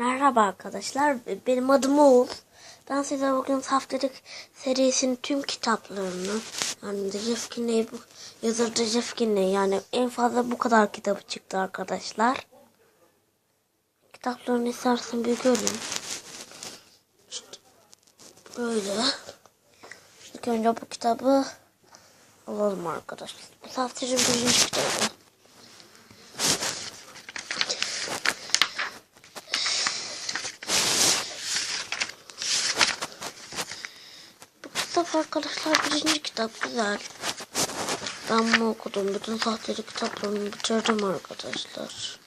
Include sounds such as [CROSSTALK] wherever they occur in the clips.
Merhaba arkadaşlar, benim adım Oğuz. Ben size bugün Saftirik serisinin tüm kitaplarını, yani bu yazar Kinney, yani en fazla bu kadar kitabı çıktı arkadaşlar. Kitaplarını istersen bir görün. İşte böyle. İlk önce bu kitabı alalım arkadaşlar. Bu Saftirik'in birinci kitabı. Bu kitap arkadaşlar birinci kitap güzel. Ben bunu okudum. Bütün sahteli kitaplarını bitirdim arkadaşlar.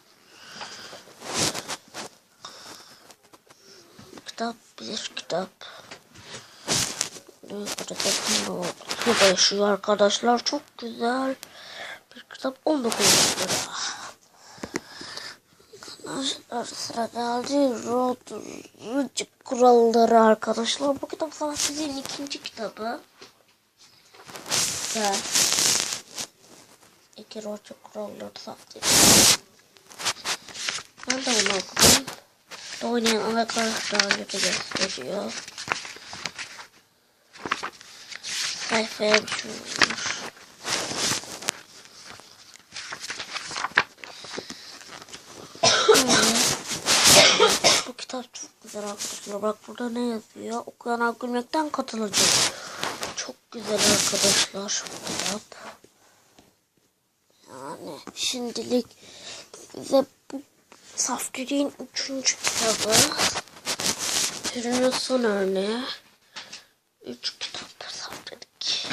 Kitap bir kitap. Burada yaşıyor arkadaşlar. Çok güzel. Bir kitap 19 lira. Arkadaşlar sıra geldi. Rodricik kuralları arkadaşlar. Bu kitap sana sizin ikinci kitabı. Güzel. İki Rodricik kuralları saftı. Ben de bunu okudum. Da oynayan karakterleri gösteriyor. Sayfaya bir şey olmuş. Bu kitap çok güzel arkadaşlar. Bak burada ne yazıyor? Okuyan gülmekten katılacak. Çok güzel arkadaşlar kitap. Yani şimdilik size bu Saftirik'in üçüncü kitabı. Türünün son örneği. Üç kitap Saftirik.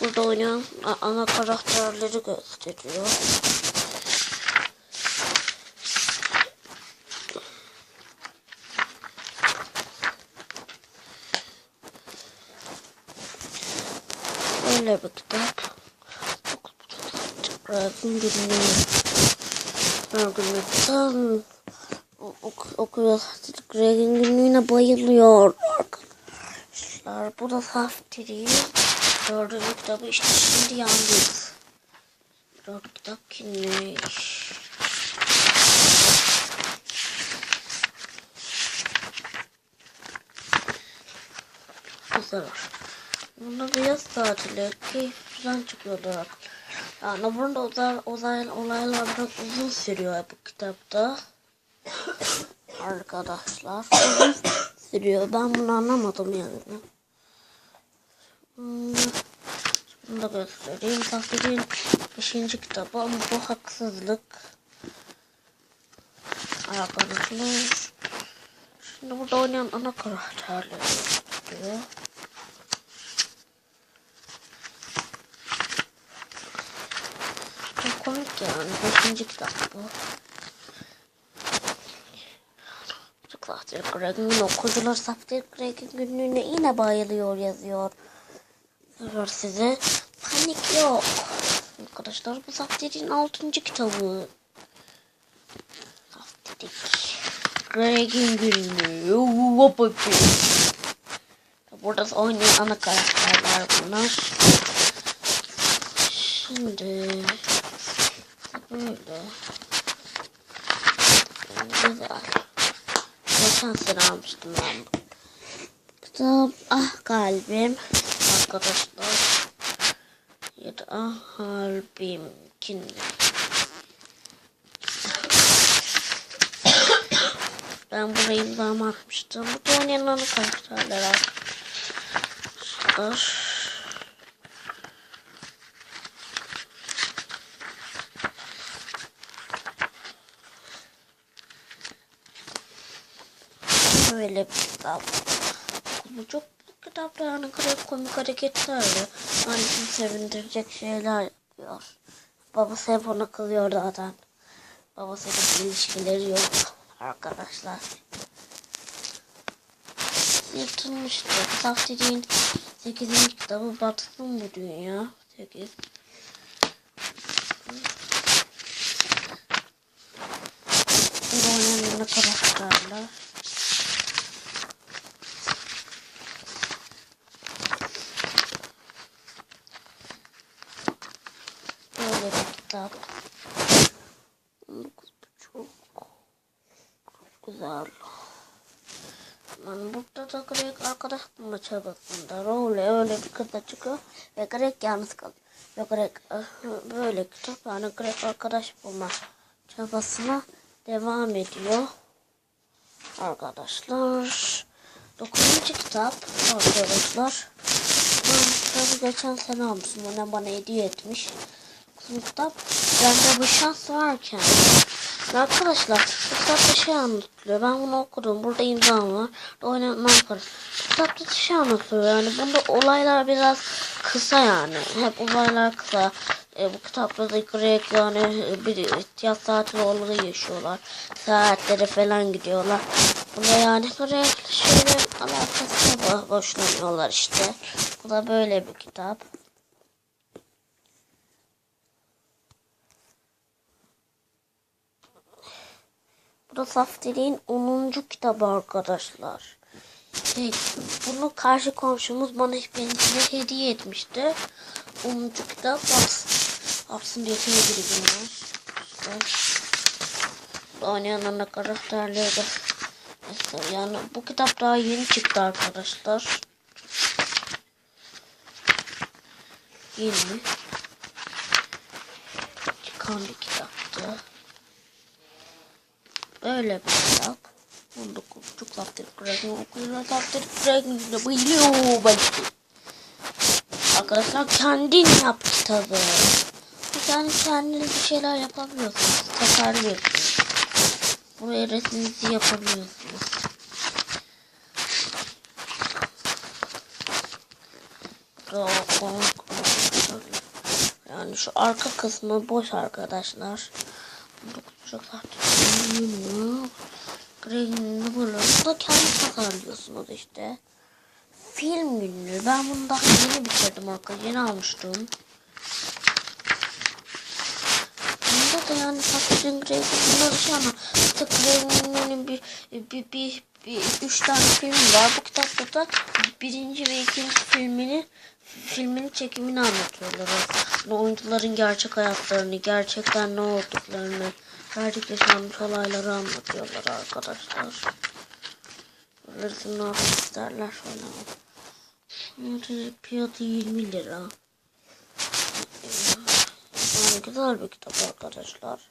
Burada oynayan ana karakterleri gösteriyor. Böyle bir kitap. Bırakın günlüğü. Ok okuyor. Greg'in günlüğüne bayılıyor. Arkadaşlar bu da Saftirik'in dördüncü kitabı işte şimdi yalnız. Dört kitap kimmiş? Güzel. Bunda bir yaz tatili keyiften çıkıyorlar. Yani burada uzay, uzay olaylar biraz uzun sürüyor bu kitapta. [COUGHS] Arkadaşlar uzun sürüyor. Ben bunu anlamadım yani. Hmm, Bunu da göstereyim. Tahtilin 5. kitabı ama bu haksızlık. Arkadaşlar. Şimdi burada oynayan ana karakterleri gösteriyor. Çok komik yani. Beşinci kitap bu. Saftir Greg'in okuyucular Saftir Greg'in günlüğüne yine bayılıyor yazıyor. Diyor size. Panik yok. Arkadaşlar bu Saftir'in altıncı kitabı. Saftir Greg'in günlüğü. Burada oynayan ana karakterler bunlar. Şimdi böyle güzel. Geçen sene almıştım ben. Kitap Ah Kalbim arkadaşlar. Ya da Ah Kalbim kimdi? Ben burayı imzamı atmıştım. Bu da oynayan karakterler arkadaşlar. Böyle bir kitap. Bu çok bu kitapta yani kadar komik hareketlerle annesini sevindirecek şeyler yapıyor. Babası hep ona kızıyor zaten. Babasıyla ilişkileri yok arkadaşlar. Yırtılmıştı. Saftirik'in 8. kitabı batsın bu dünya. 8. Bu oynayan karakterler. Böyle bir kitap. 19 buçuk. güzel. Ben burada da Greg arkadaş bulma çabasında. Rowley öyle bir kızla çıkıyor ve Greg yalnız kalıyor. Ve Greg eh, böyle kitap yani Greg arkadaş bulma çabasına devam ediyor. Arkadaşlar. Dokuzuncu kitap arkadaşlar. Ben geçen sene almıştım. Annem bana hediye etmiş. Kitap. Bende bu şans varken. Arkadaşlar kitapta şey anlatılıyor. Ben bunu okudum. Burada imzam var. Oynatmam. Bu kitapta şey anlatılıyor. Yani bunda olaylar biraz kısa yani. Hep olaylar kısa. E, bu kitapta da Greg yani e, bir ihtiyaç saati olayı yaşıyorlar. Saatlere falan gidiyorlar. Bunda yani Greg şöyle alakasıyla boşlanıyorlar işte. Bu da böyle bir kitap. Bu da Saftirik'in 10. kitabı arkadaşlar. Şey, bunu karşı komşumuz bana benimkine hediye etmişti. 10. kitap baksın, diye sevgili bunlar. Oynayan ana karakterleri de. Mesela yani bu kitap daha yeni çıktı arkadaşlar. Yeni. Çıkan bir kitaptı. Böyle bir kitap. 19 çok takdir Craig'in okuluna takdir Craig'in bayılıyor belki. Arkadaşlar kendin yap kitabı. Yani kendiniz bir şeyler yapabiliyorsunuz. Tasarlıyorsunuz. Buraya resminizi yapabiliyorsunuz. Yani şu arka kısmı boş arkadaşlar. Çok tartışılıyor. Green Bullet'ı da kendi tasarlıyorsunuz işte. Film günlüğü. Ben bunu daha yeni bitirdim arkadaşlar. Yeni almıştım. Bunda da yani Patlıcan Grey bunları şey ama işte Grey'nin bir, bir, bir, bir, üç tane film var. Bu kitapta da birinci ve ikinci filmini filmin çekimini anlatıyorlar. Oyuncuların gerçek hayatlarını, gerçekten ne olduklarını, gerçek yaşanmış olayları anlatıyorlar arkadaşlar. Resim ne isterler falan. Fiyatı 20 lira. Yani güzel bir kitap arkadaşlar.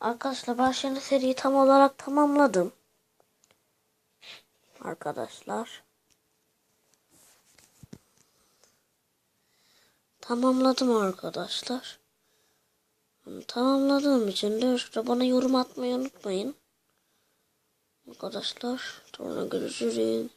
Arkadaşlar ben şimdi seriyi tam olarak tamamladım. Arkadaşlar. Tamamladım arkadaşlar. Tamamladığım için de işte bana yorum atmayı unutmayın. Arkadaşlar sonra görüşürüz.